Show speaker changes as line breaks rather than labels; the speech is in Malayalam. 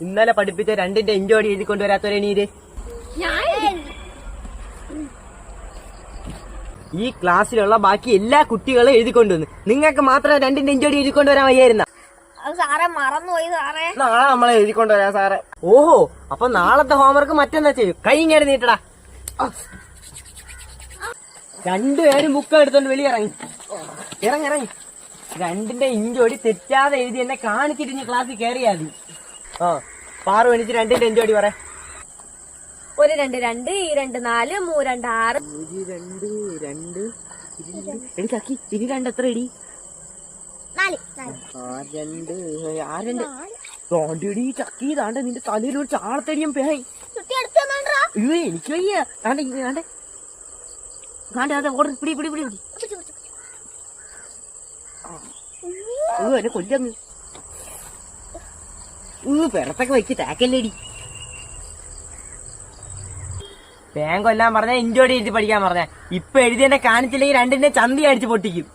ഇന്നലെ പഠിപ്പിച്ച രണ്ടിന്റെ ഇഞ്ചോടി എഴുതി കൊണ്ടുവരാത്തവരെ നീര് ഈ ക്ലാസ്സിലുള്ള ബാക്കി എല്ലാ കുട്ടികളും എഴുതി കൊണ്ടുവന്നു. നിങ്ങൾക്ക് മാത്രമേ രണ്ടിന്റെ ഇഞ്ചോടി എഴുതി കൊണ്ടുവരാൻ വയ്യായിരുന്ന?
അത് സാറേ മറന്നുപോയി സാറേ.
നാളെ നമ്മളെ എഴുതി കൊണ്ടുവരാം സാറേ. ഓഹോ അപ്പൊ നാളത്തെ ഹോംവർക്ക് മറ്റെന്താ ചെയ്യും? കൈ ഇങ്ങനെ നീട്ടടാ. രണ്ടുപേരും ബുക്ക് എടുത്തോണ്ട് വെളിയിറങ്ങി ഇറങ്ങി. ഇറങ്ങി രണ്ടിന്റെ ഇഞ്ചോടി തെറ്റാതെ എഴുതി എന്നെ കാണിച്ചിട്ട് ഇനി ക്ലാസ്സിൽ കയറിയാ മതി. ആ. പാറു എണിച്ച് രണ്ടിന്റെ അടി പറ.
ഒരു രണ്ട് രണ്ട് ഈ രണ്ട് നാല് മൂ രണ്ട് ആറ്.
ഒരു രണ്ട് രണ്ട് എടി ചക്കി ഇനി രണ്ട് എത്ര എടി?
നാല്
ആ രണ്ട് ആ രണ്ട്. തോണ്ടിടി ചക്കി താണ്ട് നിന്റെ തലയിൽ ഒരു ചാണത്തടിയും പേയി അയ്യോ എനിക്ക് വയ്യ. താണ്ടെ താണ്ടെ താണ്ടെ അതെ ഓർഡർ പിടി പിടി പിടി പിടി. ഓ എന്നെ കൊല്ലങ്ങ് ഊ പിറത്തൊക്കെ വെച്ച് ടാക്കല്ലേടി പേൻ കൊല്ലാൻ പറഞ്ഞ ഇഞ്ചോടി എഴുതി പഠിക്കാൻ പറഞ്ഞ. ഇപ്പൊ എഴുതി എന്നെ കാണിച്ചില്ലെങ്കിൽ രണ്ടിന്റെ ചന്തി അടിച്ച് പൊട്ടിക്കും.